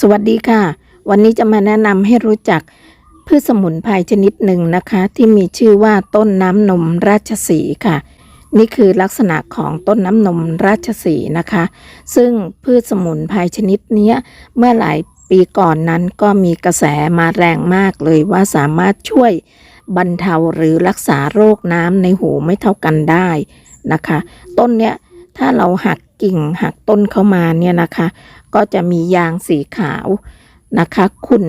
สวัสดีค่ะ วันนี้จะมาแนะนำให้รู้จักพืชสมุนไพรชนิดหนึ่งนะคะ ที่มีชื่อว่าต้นน้ำนมราชสีค่ะ นี่คือลักษณะของต้นน้ำนมราชสีนะคะ ซึ่งพืชสมุนไพรชนิดนี้เมื่อหลายปีก่อนนั้นก็มีกระแสมาแรงมากเลยว่าสามารถช่วยบรรเทาหรือรักษาโรคน้ำในหูไม่เท่ากันได้นะคะ ต้นเนี้ยถ้าเราหัก กิ่งหักต้นเข้ามาเนี่ยนะคะ ก็จะมียางสีขาวนะคะขุ่น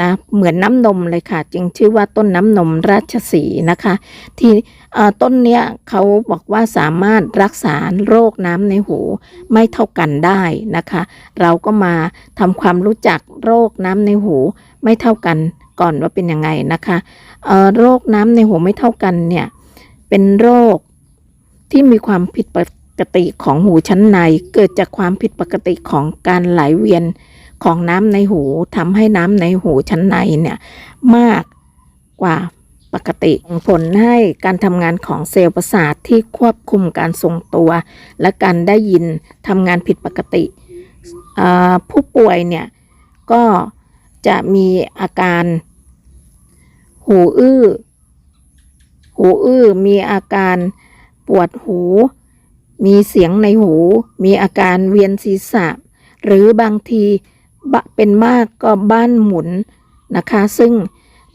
นะเหมือนน้ำนมเลยค่ะ จึงชื่อว่าต้นน้ำนมราชสีนะคะ ที่ต้นเนี้ยเขาบอกว่าสามารถรักษาโรคน้ำในหูไม่เท่ากันได้นะคะ เราก็มาทำความรู้จักโรคน้ำในหูไม่เท่ากันก่อนว่าเป็นยังไงนะคะโรคน้ำในหูไม่เท่ากันเนี่ยเป็นโรคที่มีความผิดป กติของหูชั้นในเกิดจากความผิดปกติของการไหลเวียนของน้ำในหูทำให้น้ำในหูชั้นในเนี่ยมากกว่าปกติส่งผลให้การทำงานของเซลล์ประสาทที่ควบคุมการทรงตัว และการได้ยินทำงานผิดปกติ ผู้ป่วยเนี่ยก็จะมีอาการหูอื้อ หูอื้อมีอาการปวดหู มีเสียงในหู มีอาการเวียนศีรษะ หรือบางทีเป็นมากก็บ้านหมุนนะคะ ซึ่ง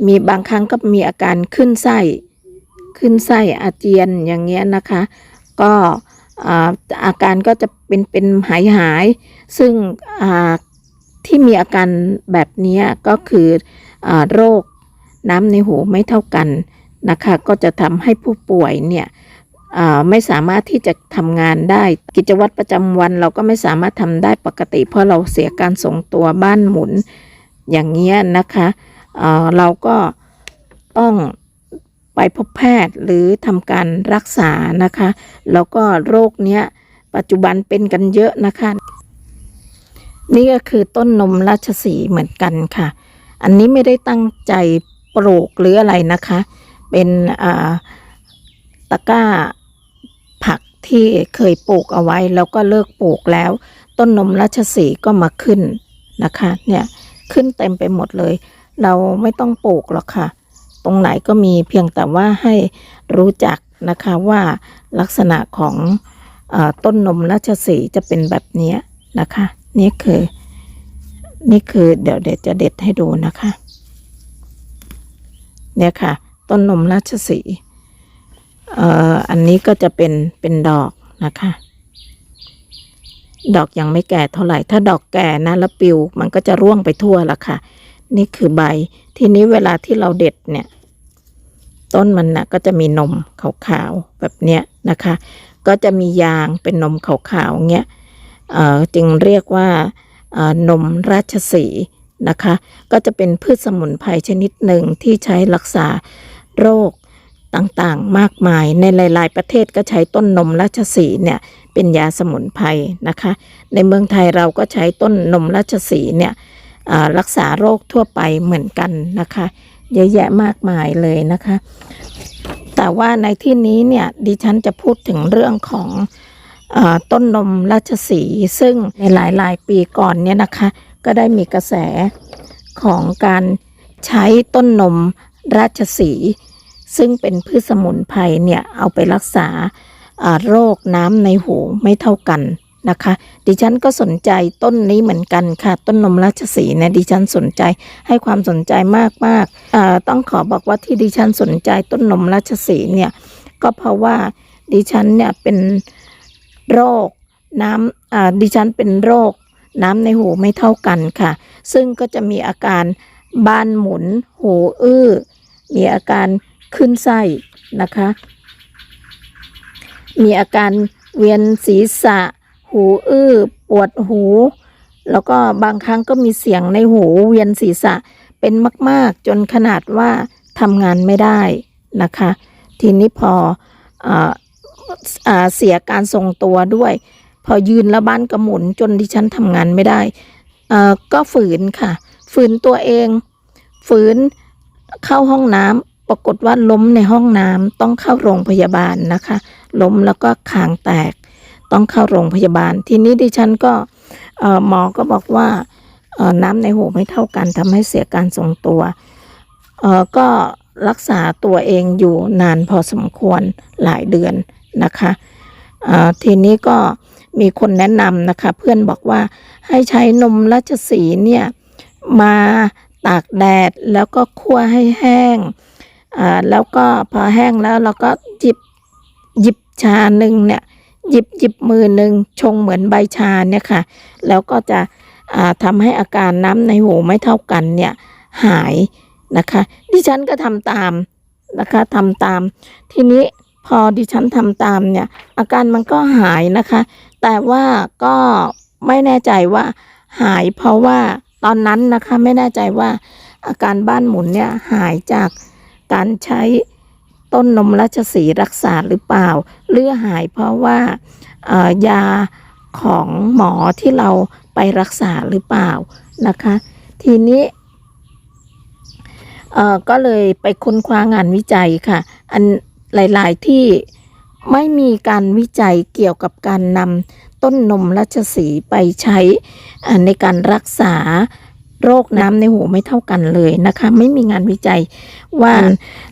มีบางครั้งก็มีอาการขึ้นไส้ ขึ้นไส้อาเจียนอย่างเงี้ยนะคะ ก็อาอาการก็จะเป็นเป็นหายหายๆซึ่งที่มีอาการแบบนี้ก็คืออโรคน้ำในหูไม่เท่ากันนะคะ ก็จะทำให้ผู้ป่วยเนี่ย ไม่สามารถที่จะทำงานได้ กิจวัตรประจำวันเราก็ไม่สามารถทำได้ปกติ เพราะเราเสียการทรงตัวบ้านหมุนอย่างเงี้ยนะคะเเราก็ต้องไปพบแพทย์หรือทำการรักษานะคะ แล้วก็โรคเนี้ยปัจจุบันเป็นกันเยอะนะคะ นี่ก็คือต้นนมราชสีเหมือนกันค่ะ อันนี้ไม่ได้ตั้งใจปลูกหรืออะไรนะคะ เป็นตะกร้า ที่เคยปลูกเอาไว้แล้วก็เลิกปลูกแล้ว ต้นนมราชสีก็มาขึ้นนะคะเนี่ยขึ้นเต็มไปหมดเลย เราไม่ต้องปลูกหรอกค่ะ ตรงไหนก็มีเพียงแต่ว่าให้รู้จักนะคะว่าลักษณะของอต้นนมราชสีจะเป็นแบบนี้นะคะ นี่คือ นี่คือเดี๋ยวเดี๋ยวจะเด็ดให้ดูนะคะ เนี่ยค่ะ ต้นนมราชสี เอ่ออันนี้ก็จะเป็นเป็นดอกนะคะ ดอกยังไม่แก่เท่าไหร่ ถ้าดอกแก่นะแล้วปิวมันก็จะร่วงไปทั่วละค่ะ นี่คือใบ ทีนี้เวลาที่เราเด็ดเนี่ย ต้นมันนะก็จะมีนมขาวๆแบบเนี้ยนะคะ ก็จะมียางเป็นนมขาวๆเงี้ยเอ่อจึงเรียกว่าเอ่อนมราชสีนะคะ ก็จะเป็นพืชสมุนไพรชนิดหนึ่งที่ใช้รักษาโรค ต่างๆ มากมายในหลาย ๆ ประเทศก็ใช้ต้นนมราชสีเนี่ยเป็นยาสมุนไพรนะคะ ในเมืองไทยเราก็ใช้ต้นนมราชสีเนี่ยรักษาโรคทั่วไปเหมือนกันนะคะเยอะแยะมากมายเลยนะคะ แต่ว่าในที่นี้เนี่ยดิฉันจะพูดถึงเรื่องของอต้นนมราชสีซึ่งในหลายๆ ปีก่อนเนี่ยนะคะ ก็ได้มีกระแสของการใช้ต้นนมราชสี ซึ่งเป็นพืชสมุนไพรเนี่ยเอาไปรักษาโรคน้ำในหูไม่เท่ากันนะคะ ดิฉันก็สนใจต้นนี้เหมือนกันค่ะ ต้นนมราชสีเนี่ยดิฉันสนใจให้ความสนใจมากๆอ่าต้องขอบอกว่าที่ดิฉันสนใจต้นนมราชสีเนี่ยก็เพราะว่าดิฉันเนี่ยเป็นโรคน้ำดิฉันเป็นโรคน้ำในหูไม่เท่ากันค่ะ ซึ่งก็จะมีอาการบ้านหมุน หูอื้อ มีอาการ ขึ้นไส้นะคะ มีอาการเวียนศีรษะ หูอื้อ ปวดหู แล้วก็บางครั้งก็มีเสียงในหูเวียนศีรษะเป็นมาก ๆ จนขนาดว่าทำงานไม่ได้นะคะ ทีนี้พอออเสียการทรงตัวด้วย พอยืนแล้วบ้านกระหมุนจนดิฉันทำงานไม่ได้ ก็ฝืนค่ะ ฝืนตัวเอง ฝืนเข้าห้องน้ำ ปรากฏว่าล้มในห้องน้ำต้องเข้าโรงพยาบาลนะคะ ล้มแล้วก็คางแตก ต้องเข้าโรงพยาบาล ทีนี้ดิฉันก็หมอก็บอกว่าน้ำในหูไม่เท่ากันทำให้เสียการทรงตัวก็รักษาตัวเองอยู่นานพอสมควรหลายเดือนนะคะทีนี้ก็มีคนแนะนำนะคะ เพื่อนบอกว่าให้ใช้นมราชสีเนี่ยมาตากแดดแล้วก็คั่วให้แห้ง แล้วก็พอแห้งแล้วเราก็จิบหยิบชาหนึ่งเนี่ยหยิบหยิบมือหนึ่งชงเหมือนใบชาเนี่ยค่ะ แล้วก็จะอ่าทำให้อาการน้ำในหูไม่เท่ากันเนี่ยหายนะคะ ดิฉันก็ทำตามนะคะทำตาม ทีนี้พอดิฉันทำตามเนี่ย อาการมันก็หายนะคะ แต่ว่าก็ไม่แน่ใจว่าหายเพราะว่าตอนนั้นนะคะไม่แน่ใจว่าอาการบ้านหมุนเนี่ยหายจาก การใช้ต้นนมราชสีรักษาหรือเปล่าหรือหายเพราะว่ายาของหมอที่เราไปรักษาหรือเปล่านะคะ ทีนี้ก็เลยไปค้นคว้างานวิจัยค่ะ อันหลาย ๆ ที่ไม่มีการวิจัยเกี่ยวกับการนำต้นนมราชสีไปใช้ในการรักษา โรคน้ำในหูไม่เท่ากันเลยนะคะ ไม่มีงานวิจัยว่า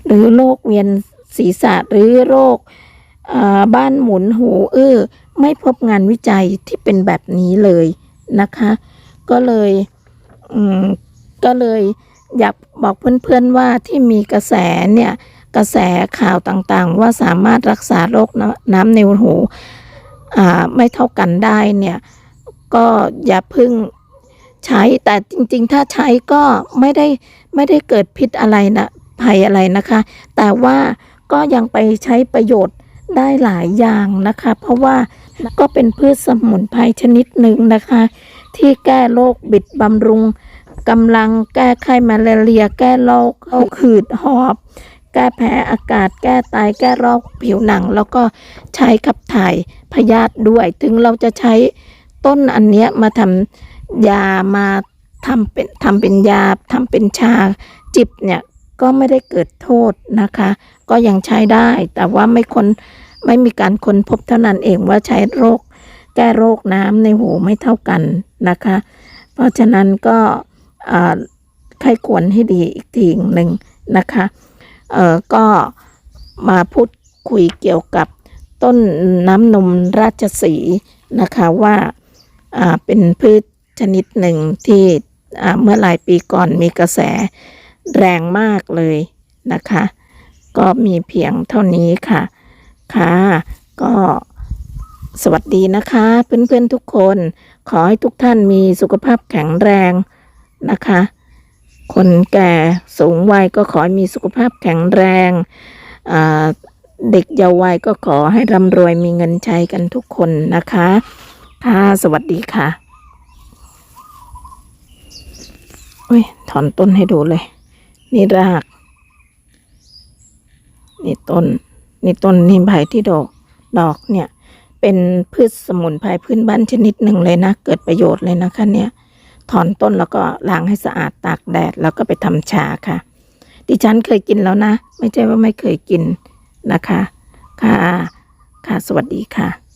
หรือโรคเวียนศีรษะหรือโรคเอ่อบ้านหมุนหูอื้อไม่พบงานวิจัยที่เป็นแบบนี้เลยนะคะ ก็เลยอืมก็เลยอยากบอกเพื่อนๆว่าที่มีกระแสเนี่ยกระแสข่าวต่างๆ ว่าสามารถรักษาโรคน้ำน้ำในหูอ่าไม่เท่ากันได้เนี่ย ก็อย่าเพึ่ง ใช้แต่จริงๆ ถ้าใช้ก็ไม่ได้ไม่ได้เกิดพิษอะไรนะภัยอะไรนะคะ แต่ว่าก็ยังไปใช้ประโยชน์ได้หลายอย่างนะคะ เพราะว่าก็เป็นพืชสมุนไพรชนิดหนึ่งนะคะ ที่แก้โรคบิดบำรุงกำลังแก้ไข้มาลาเรีย แก้โรคเอาขืดหอบ แก้แพ้อากาศ แก้ไตแก้โรคผิวหนัง แล้วก็ใช้ขับถ่ายพยาธิด้วย ถึงเราจะใช้ต้นอันเนี้ยมาทำ ยามาทำเป็นทำเป็นยาทำเป็นชาจิบเนี่ยก็ไม่ได้เกิดโทษนะคะ ก็ยังใช้ได้ แต่ว่าไม่คนไม่มีการค้นพบเท่านั้นเองว่าใช้โรค แก้โรคน้ำในหูไม่เท่ากันนะคะ เพราะฉะนั้นก็อ่าใครควรให้ดีอีกทีหนึ่งนะคะเอ่อก็มาพูดคุยเกี่ยวกับต้นน้ำนมราชสีนะคะว่าอ่าเป็นพืช ชนิดหนึ่งที่เมื่อหลายปีก่อนมีกระแสแรงมากเลยนะคะ ก็มีเพียงเท่านี้ค่ะ ค่ะ ก็สวัสดีนะคะ เพื่อนๆทุกคน ขอให้ทุกท่านมีสุขภาพแข็งแรงนะคะ คนแก่สูงวัยก็ขอให้มีสุขภาพแข็งแรงเด็กเยาว์วัยก็ขอให้ร่ำรวยมีเงินใช้กันทุกคนนะคะ ค่ะ สวัสดีค่ะ เฮ้ยถอนต้นให้ดูเลย นี่ราก นี่ต้น นี่ต้นนี่ใบที่ดอก ดอกเนี่ย เป็นพืชสมุนไพรพื้นบ้านชนิดหนึ่งเลยนะ เกิดประโยชน์เลยนะคะเนี่ยถอนต้นแล้วก็ล้างให้สะอาดตากแดด แล้วก็ไปทำชาค่ะ ดิฉันเคยกินแล้วนะ ไม่ใช่ว่าไม่เคยกินนะคะ ค่ะ ค่ะ สวัสดีค่ะ